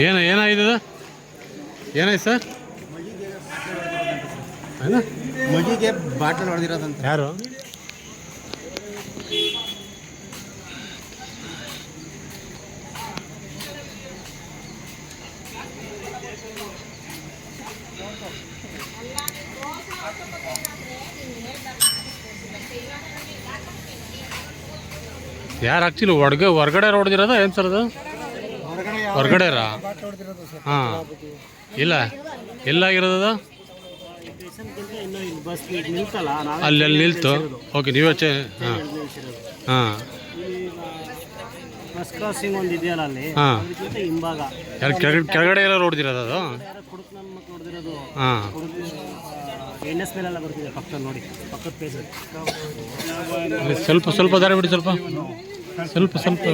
ಏನು ಏನಾಗಿದೆ ಏನಾಯ್ತು ಸರ್? ಮಗಿಗೆ ಬಾಟಲ್ ಹೊಡೆದಿರೋದಂತ ಯಾರು? ಯಾರು ಆಕ್ಚುಲಿ ಹೊಡ್ಗೆ ಹೊರ್ಗಡೆ ಹೊಡೆದಿರೋದ ಏನು ಸರ್ ಅದು? ಹೊರಗಡೆರಾ ಹಾಂ. ಇಲ್ಲ? ಎಲ್ಲಾಗಿರೋದು ಅಲ್ಲಿ ಅಲ್ಲಿ ನಿಲ್ತು? ಓಕೆ, ನೀವೇ ಚೇ ಹಾಂ. ಹಾಂ. ಕೆಳಗಡೆ ಎಲ್ಲ ನೋಡ್ದಿರೋದು ಅದು? ಹಾಂ. ಸ್ವಲ್ಪ ಸ್ವಲ್ಪ ದಾರಿ ಬಿಡಿ, ಸ್ವಲ್ಪ. ಸ್ವಲ್ಪ ಸ್ವಲ್ಪ.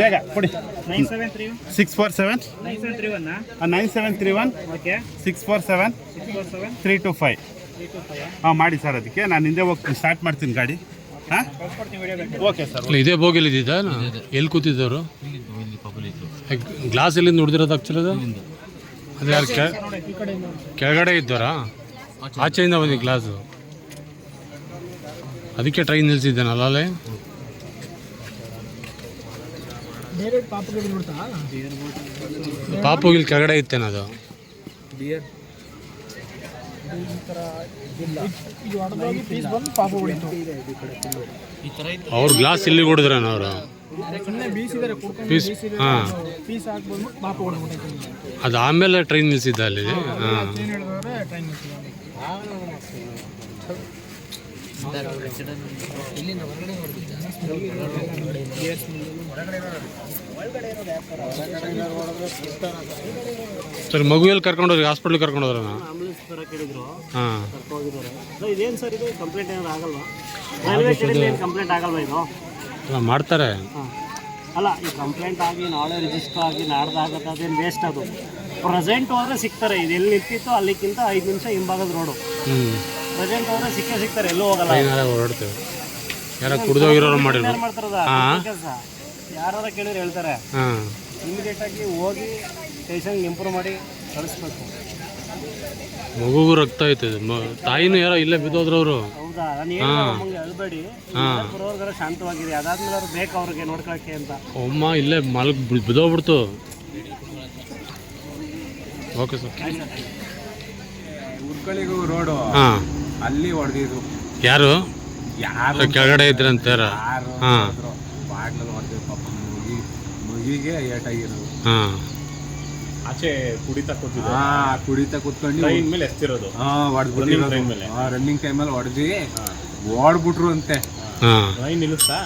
ಬೇಗ ಕೊಡಿ. Nine seven three six four seven nine seven three one nine seven three one okay six four seven six four seven three two five ಹಾಂ ಮಾಡಿ ಸರ್ ಅದಕ್ಕೆ. ನಾನು ಹಿಂದೆ ಹೋಗಿ ಸ್ಟಾರ್ಟ್ ಮಾಡ್ತೀನಿ ಗಾಡಿ. ಹಾಂ? ಓಕೆ ಸರ್ ಇದೇ ಎಲ್ಲಿ ಕೂತಿದ್ದವರು? ಗ್ಲಾಸ್ ಎಲ್ಲಿಂದ ನೋಡಿದಿರೋದು ಆಕ್ಚುಲಿ ಅದು? ಅದು ಯಾರು ಕೆಳಗಡೆ ಇದ್ದವರಾ? ಆಚೆಯಿಂದ ಬಂದಿ ಗ್ಲಾಸು ಅದಕ್ಕೆ ಟ್ರೈನ್ ನಿಲ್ಸಿದ್ದಾನಲ್ಲ ಅಲ್ಲೇ? ಪಾಪು ಇಲ್ಲಿ ಕೆಳಗಡೆ ಇತ್ತೇನದು ಅವ್ರ ಗ್ಲಾಸ್ ಇಲ್ಲಿ ಹೊಡೆದ್ರೇನ ಅವರು? ಪೀಸ್ ಹಾಂ. ಅದು ಆಮೇಲೆ ಟ್ರೈನ್ ನಿಲ್ಸಿದ್ದ ಅಲ್ಲಿ. ಹಾಂ ಸರಿ ಮಗು ಎಲ್ಲಿ ಕರ್ಕೊಂಡೋದ್ರಿ ಕರ್ಕೊಂಡು ಕರ್ಕೊಂಡೋದ್ರ ಆಂಬುಲೆನ್ಸ್ ಬರೋಕೆ ಕೇಳಿದ್ರು. ಹಾಂ. ಕರ್ಕೋಗಿದ್ದಾರೆ ಸರ್ ಇದೇನು ಸರ್ ಇದು? ಕಂಪ್ಲೇಂಟ್ ಏನಾದ್ರು ಆಗಲ್ವಾ? ರೈಲ್ವೆ ಕಡೆಯಿಂದ ಏನು ಕಂಪ್ಲೇಂಟ್ ಆಗಲ್ವಾ ಇದು? ಮಾಡ್ತಾರೆ. ಹಾಂ. ಅಲ್ಲ ಈ ಕಂಪ್ಲೇಂಟ್ ಆಗಿ ನಾಳೆ ರಿಜಿಸ್ಟರ್ ಆಗಿ ನಾಡ್ದು ಆಗುತ್ತೆ ಅದೇನು ವೇಸ್ಟ್ ಅದು? ಪ್ರೆಸೆಂಟ್ ಹೋದ್ರೆ ಸಿಗ್ತಾರೆ. ಇದು ಎಲ್ಲಿ ನಿಂತಿತ್ತು ಅಲ್ಲಿಗಿಂತ ಐದು ನಿಮಿಷ ಹಿಂಭಾಗದ ರೋಡು ಪ್ರೆಸೆಂಟ್ ಹೋದ್ರೆ ಸಿಕ್ಕೇ ಸಿಗ್ತಾರೆ. ಎಲ್ಲೂ ಹೋಗಲ್ಲ. ಟ್ರೈನಾರ ಹೊರಡ್ತೇವೆ. ಯಾರೋ ಕುಡ್ದೋಗಿರೋರು ಮಾಡಿದ್ರು. ಏನ್ ಮಾಡ್ತಾರದ ಕೆಲಸ. ಯಾರು ಕೇಳಿದ್ರೆ ಹೇಳ್ತಾರೆ. ಹಾಂ. ಇಮಿಡಿಯೇಟ್ ಆಗಿ ಹೋಗಿ ಸ್ಟೇಷನ್ ಇಂಪ್ರೂವ್ ಮಾಡಿ ಕಳಿಸ್ಬೇಕು. ಮಗುಗೂ ರಕ್ತ ಐತೆ. ಮ ತಾಯಿನೂ ಯಾರೋ ಇಲ್ಲೇ ಬಿದ್ದೋದ್ರವ್ರು. ಅವರು ಹೌದಾ? ನಾನು ಏನು ನಮಗೆ ಹೇಳ್ಬೇಡಿ. ಹಾಂ. ಬರೋರ್ಗಾರ ಶಾಂತವಾಗಿರಿ. ಅದಾದ್ಮೇಲೆ ಅವ್ರು ಬೇಕು ಅವ್ರಿಗೆ ನೋಡ್ಕೊಳಕ್ಕೆ ಅಂತ. ಅಮ್ಮ ಇಲ್ಲೇ ಮಲಗ್ ಬಿದ್ದೋಗ್ಬಿಡ್ತು. ಓಕೆ ಸರ್ ಉರ್ಕಳಿಗೂ ರೋಡು. ಹಾಂ. ಅಲ್ಲಿ ಹೊಡೆದಿದ್ರು ಯಾರು? ಯಾರು? ಕೆಳಗಡೆ ಇದ್ರಂತಾರ ಯಾರು? ಹಾಂ ಬಾಗ್ಲಲ್ಲಿ ಹೊಡೆದಿದ್ದು ಪಾಪ ಮುಗಿ ಮುಗಿಗೆ ಏಟಾಗಿರೋದು ಹಾಂ. ಆಚೆ ಕುಡಿತಾ ಕೂತಿದ್ದೆ. ಹಾ ಕುಡಿತಾ ಕುತ್ಕೊಂಡು ಟ್ರೈನ್ ಮೇಲೆ ಎಸ್ತಿರೋದು ಹಾ ಹೊಡೆದ್ಬಿಟ್ಟಿರೋದು ಮೇಲೆ? ಹಾ ರನ್ನಿಂಗ್ ಟೈಮಲ್ಲಿ ಹೊಡೆದಿ ಓಡ್ಬಿಟ್ರು ಅಂತೆ. ಹಾಂ. ಟ್ರೈನ್ ನಿಲ್ಲಿಸ್ತಾ?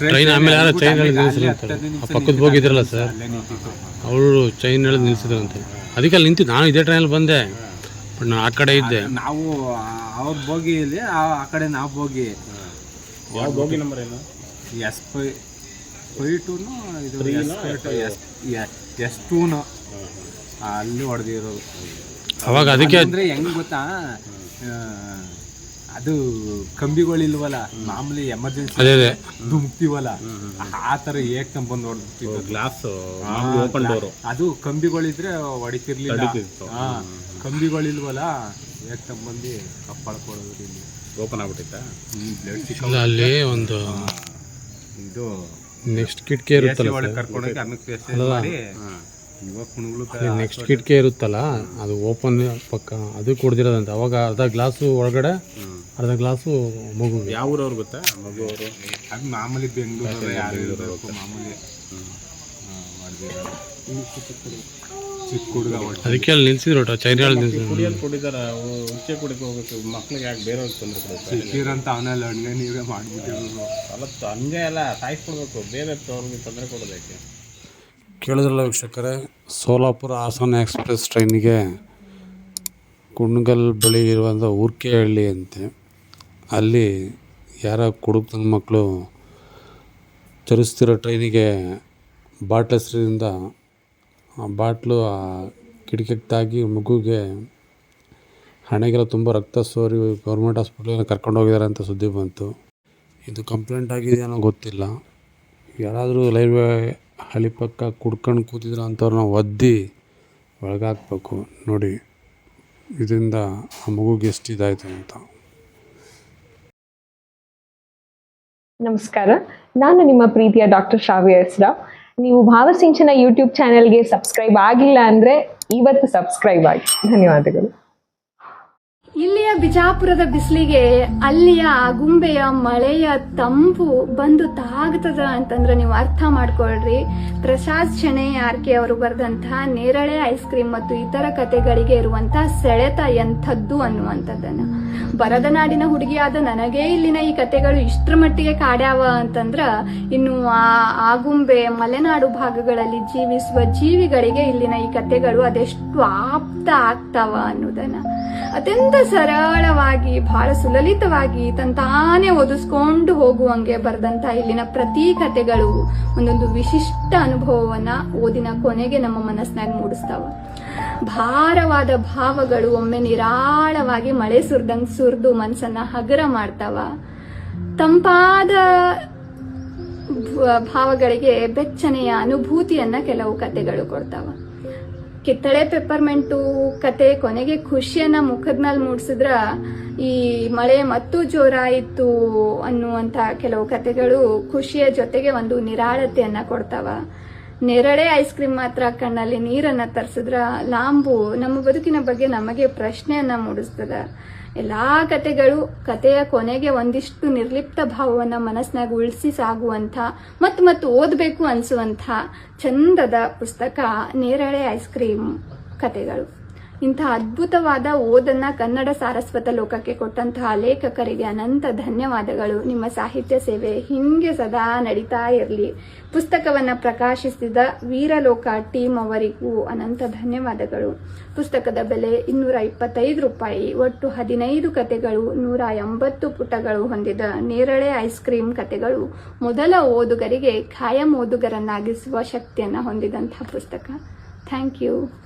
ಟ್ರೈನ್ ಆಮೇಲೆ ಯಾರೋ ಚೈನ್ ಎಳೆದು ನಿಲ್ಸಿದ್ರಂತೆ ಆ ಪಕ್ಕದ ಹೋಗಿದ್ರಲ್ಲ ಸರ್? ಅಲ್ಲೇ ನಿಂತಿತ್ತು. ಅವರು ಚೈನ್ ಎಳೆದು ನಿಲ್ಸಿದ್ರಂತೆ ಅದಕ್ಕೆ ಅಲ್ಲಿ ನಿಂತಿದ್ದು. ನಾನು ಇದೇ ಟ್ರೈನಲ್ಲಿ ಬಂದೆ. ಬಟ್ ನಾನು ಆ ಕಡೆ ಇದ್ದೆ. ನಾವು ಅವ್ರ ಬೋಗಿಯಲ್ಲಿ ಆ ಆ ಕಡೆ ನಾವು ಬೋಗಿ. ಯಾವ ಬೋಗಿ ನಂಬರ್ ಏನು? ಎಸ್ ಪೈ ಪೈ ಟೂನು ಇದು ಎಸ್ ಟೂನು ಅಲ್ಲಿ ಹೊಡೆದಿರೋದು. ಅವಾಗ ಅದಕ್ಕೆ ಅಂದರೆ ಹೆಂಗ್ ಗೊತ್ತಾ? ಅದು ಕಂಬಿಗಳಿಲ್ವಲ್ಲ ಮಾಮೂಲಿ ಎಮರ್ಜೆನ್ಸಿ ಅದೇ ಅದೇ. ಧುಮ್ಕ್ತಿವಲ್ಲ? ಆ ಥರ ಏಕ್ ಬಂದು ಹೊಡೆದಿತ್ತು ಗ್ಲಾಸ್ ಓಪನ್ ಡೋರು ಅದು ಕಂಬಿಗಳಿದ್ರೆ ಹೊಡಿತಿರ್ಲಿಲ್ಲ. ಹಾಂ ಕಂಬಿಗಳಿಲ್ವಲ್ಲ ಏಕ್ ಬಂದು ಕಪ್ಪಳ್ಕೊಳ್ಳೋದು ಇಲ್ಲಿ ಓಪನ್ ಆಗ್ಬಿಟ್ಟಿತ್ತ? ಇಲ್ಲ ಅಲ್ಲಿ ಒಂದು ಇದು ನೆಕ್ಸ್ಟ್ ಕಿಟಕಿ ಇರುತ್ತಲ್ಲ ಕರ್ಕೊಂಡೋಗಿ ಮಾಡಿ ಇವಾಗ ಕುಣಗಳು ನೆಕ್ಸ್ಟ್ ಕಿಟಕಿ ಇರುತ್ತಲ್ಲ ಅದು ಓಪನ್ ಪಕ್ಕ ಅದು ಕುಡ್ದಿರೋದಂತೆ. ಅವಾಗ ಅರ್ಧ ಗ್ಲಾಸು ಒಳಗಡೆ ಅರ್ಧ ಗ್ಲಾಸು ಮಗು ಯಾವ ಊರವ್ರು ಗೊತ್ತಾ? ಮಗು ಅವರು ಅದು ಮಾಮೂಲಿ ಬೆಂಗಳೂರು ಯಾರು ಮಾಮೂಲಿ. ಹಾ, ಮಾಡ್ದಿರೋದು. ಚಿಕ್ಕ ಹುಡುಗ ಒಟ್ಟು ಅದಕ್ಕೆ ಅಲ್ಲಿ ನಿಲ್ಸಿದ್ರು ಚೈನಾ ಎಳೆದು ನಿಲ್ಸಿದ್ರು. ಕುಡಿಯೋದು ಕುಡಿದಾರ ಉಚ್ಚೆ ಕುಡಿದು ಹೋಗ್ಬೇಕು ಮಕ್ಳಿಗೆ ಯಾಕೆ ಬೇರೆಯವ್ರಿಗೆ ತೊಂದರೆ ಕೊಡುತ್ತೆ? ಸಿಕ್ಕಿರಂತ ಅವನಲ್ಲಿ ಹಣ್ಣೆ ನೀವೇ ಮಾಡ್ಬಿಟ್ಟಿರೋದು. ಅಲ್ಲ ಹಂಗೆ ಎಲ್ಲ ಸಾಯಿಸ್ಕೊಡ್ಬೇಕು ಬೇರೆ ಅವ್ರಿಗೆ ತೊಂದರೆ ಕೊಡೋದಕ್ಕೆ ಕೇಳಿದ್ರಲ್ಲ ವೀಕ್ಷಕರೇ ಸೋಲಾಪುರ ಹಾಸನ ಎಕ್ಸ್ಪ್ರೆಸ್ ಟ್ರೈನಿಗೆ ಕುಣಗಲ್ ಬಳಿ ಇರುವಂಥ ಊರ್ಕೆಹಳ್ಳಿ ಅಂತೆ ಅಲ್ಲಿ ಯಾರ ಕುಡುಕನ ಮಕ್ಕಳು ಚಲಿಸ್ತಿರೋ ಟ್ರೈನಿಗೆ ಬಾಟ್ಲಸ್ರಿಂದ ಆ ಬಾಟ್ಲು, ಆ ಕಿಟಕಿಗೆ ತಾಗಿ ಮಗುಗೆ ಹಣೆಗೆಲ್ಲ ತುಂಬ ರಕ್ತ ಸೋರಿ ಗೌರ್ಮೆಂಟ್ ಹಾಸ್ಪಿಟ್ಲಿಗೆ ಕರ್ಕೊಂಡು ಹೋಗಿದ್ದಾರೆ ಅಂತ ಸುದ್ದಿ ಬಂತು. ಇದು ಕಂಪ್ಲೇಂಟ್ ಆಗಿದೆಯೋ ಗೊತ್ತಿಲ್ಲ. ಯಾರಾದರೂ ರೈಲ್ವೆ ಹಳಿ ಪಕ್ಕ ಕುಡ್ಕೊಂಡು ಕೂತಿದ್ರು ಅಂಥವ್ರನ್ನ ಒದ್ದಿ ಒಳಗಾಕ್ಬೇಕು. ನೋಡಿ, ಇದರಿಂದ ಆ ಮಗುಗೆ ಎಷ್ಟು ಇದಾಯಿತು ಅಂತ. ನಮಸ್ಕಾರ. ನಾನು ನಿಮ್ಮ ಪ್ರೀತಿಯ ಡಾಕ್ಟರ್ ಶ್ರಾವ್ಯ ಹೆಸ್ರಾವ್ ನೀವು ಭಾವಸಿಂಚನ ಯೂಟ್ಯೂಬ್ ಚಾನೆಲ್ಗೆ ಸಬ್ಸ್ಕ್ರೈಬ್ ಆಗಿಲ್ಲ ಅಂದರೆ ಇವತ್ತು ಸಬ್ಸ್ಕ್ರೈಬ್ ಆಗಿ. ಧನ್ಯವಾದಗಳು. ಇಲ್ಲಿಯ ಬಿಜಾಪುರದ ಬಿಸಿಲಿಗೆ ಅಲ್ಲಿಯ ಆಗುಂಬೆಯ ಮಳೆಯ ತಂಪು ಬಂದು ತಾಗ್ತದ ಅಂತಂದ್ರೆ ನೀವು ಅರ್ಥ ಮಾಡ್ಕೊಳ್ರಿ. ಪ್ರಸಾದ್ ಶೆಣೆ ಆರ್ಕೆ ಅವರು ಬರೆದಂತಹ ನೇರಳೆ ಐಸ್ ಕ್ರೀಮ್ ಮತ್ತು ಇತರ ಕತೆಗಳಿಗೆ ಇರುವಂತಹ ಸೆಳೆತ ಎಂಥದ್ದು ಅನ್ನುವಂಥದ್ದನ್ನ. ಬರದ ನಾಡಿನ ಹುಡುಗಿಯಾದ ನನಗೆ ಇಲ್ಲಿನ ಈ ಕತೆಗಳು ಇಷ್ಟರ ಮಟ್ಟಿಗೆ ಕಾಡ್ಯಾವ ಅಂತಂದ್ರ ಇನ್ನು ಆ ಆಗುಂಬೆ ಮಲೆನಾಡು ಭಾಗಗಳಲ್ಲಿ ಜೀವಿಸುವ ಜೀವಿಗಳಿಗೆ ಇಲ್ಲಿನ ಈ ಕತೆಗಳು ಅದೆಷ್ಟು ಆಪ್ತ ಆಗ್ತಾವ ಅನ್ನೋದನ್ನ ಅತ್ಯಂತ ಸರಳವಾಗಿ, ಬಹಳ ಸುಲಲಿತವಾಗಿ ತಂತಾನೆ ಒದಿಸ್ಕೊಂಡು ಹೋಗುವಂಗೆ ಬರೆದಂತ ಇಲ್ಲಿನ ಪ್ರತಿ ಕತೆಗಳು ಒಂದೊಂದು ವಿಶಿಷ್ಟ ಅನುಭವವನ್ನ ಓದಿನ ಕೊನೆಗೆ ನಮ್ಮ ಮನಸ್ಸಿನಾಗ ಮೂಡಿಸ್ತಾವ. ಭಾರವಾದ ಭಾವಗಳು ಒಮ್ಮೆ ನಿರಾಳವಾಗಿ ಮಳೆ ಸುರ್ದಂಗ್ ಸುರಿದು ಮನಸ್ಸನ್ನ ಹಗರ ಮಾಡ್ತಾವ. ತಂಪಾದ ಭಾವಗಳಿಗೆ ಬೆಚ್ಚನೆಯ ಅನುಭೂತಿಯನ್ನ ಕೆಲವು ಕತೆಗಳು ಕೊಡ್ತಾವ. ಕಿತ್ತಳೆ ಪೆಪ್ಪರ್ಮೆಂಟು ಕತೆ ಕೊನೆಗೆ ಖುಷಿಯನ್ನ ಮುಖದ ಮೇಲೆ ಮೂಡಿಸಿದ್ರ ಈ ಮಳೆ ಮತ್ತೂ ಜೋರಾಯಿತು ಅನ್ನುವಂಥ ಕೆಲವು ಕತೆಗಳು ಖುಷಿಯ ಜೊತೆಗೆ ಒಂದು ನಿರಾಳತೆಯನ್ನ ಕೊಡ್ತಾವ. ನೆರಳೆ ಐಸ್ ಕ್ರೀಮ್ ಮಾತ್ರ ಕಣ್ಣಲ್ಲಿ ನೀರನ್ನ ತರಿಸಿದ್ರ ಲಾಂಬು ನಮ್ಮ ಬದುಕಿನ ಬಗ್ಗೆ ನಮಗೆ ಪ್ರಶ್ನೆಯನ್ನ ಮೂಡಿಸ್ತದ. ಎಲ್ಲಾ ಕತೆಗಳು ಕತೆಯ ಕೊನೆಗೆ ಒಂದಿಷ್ಟು ನಿರ್ಲಿಪ್ತ ಭಾವವನ್ನ ಮನಸ್ಸಿನಾಗ ಉಳಿಸಿ ಸಾಗುವಂಥ ಮತ್ತು ಮತ್ತು ಓದಬೇಕು ಅನಿಸುವಂಥ ಚಂದದ ಪುಸ್ತಕ ನೇರಳೆ ಐಸ್ ಕ್ರೀಮ್ ಕತೆಗಳು. ಇಂಥ ಅದ್ಭುತವಾದ ಓದನ್ನ ಕನ್ನಡ ಸಾರಸ್ವತ ಲೋಕಕ್ಕೆ ಕೊಟ್ಟಂತಹ ಲೇಖಕರಿಗೆ ಅನಂತ ಧನ್ಯವಾದಗಳು. ನಿಮ್ಮ ಸಾಹಿತ್ಯ ಸೇವೆ ಹಿಂಗೆ ಸದಾ ನಡೀತಾ ಇರಲಿ. ಪುಸ್ತಕವನ್ನ ಪ್ರಕಾಶಿಸಿದ ವೀರಲೋಕ ಟೀಮ್ ಅವರಿಗೂ ಅನಂತ ಧನ್ಯವಾದಗಳು. ಪುಸ್ತಕದ ಬೆಲೆ ಇನ್ನೂರ ಇಪ್ಪತ್ತೈದು ರೂಪಾಯಿ. ಒಟ್ಟು ಹದಿನೈದು ಕತೆಗಳು, ನೂರ ಎಂಬತ್ತು ಪುಟಗಳು ಹೊಂದಿದ ನೇರಳೆ ಐಸ್ ಕ್ರೀಮ್ ಕತೆಗಳು ಮೊದಲ ಓದುಗರಿಗೆ ಖಾಯಂ ಓದುಗರನ್ನಾಗಿಸುವ ಶಕ್ತಿಯನ್ನು ಹೊಂದಿದಂತಹ ಪುಸ್ತಕ. Thank you.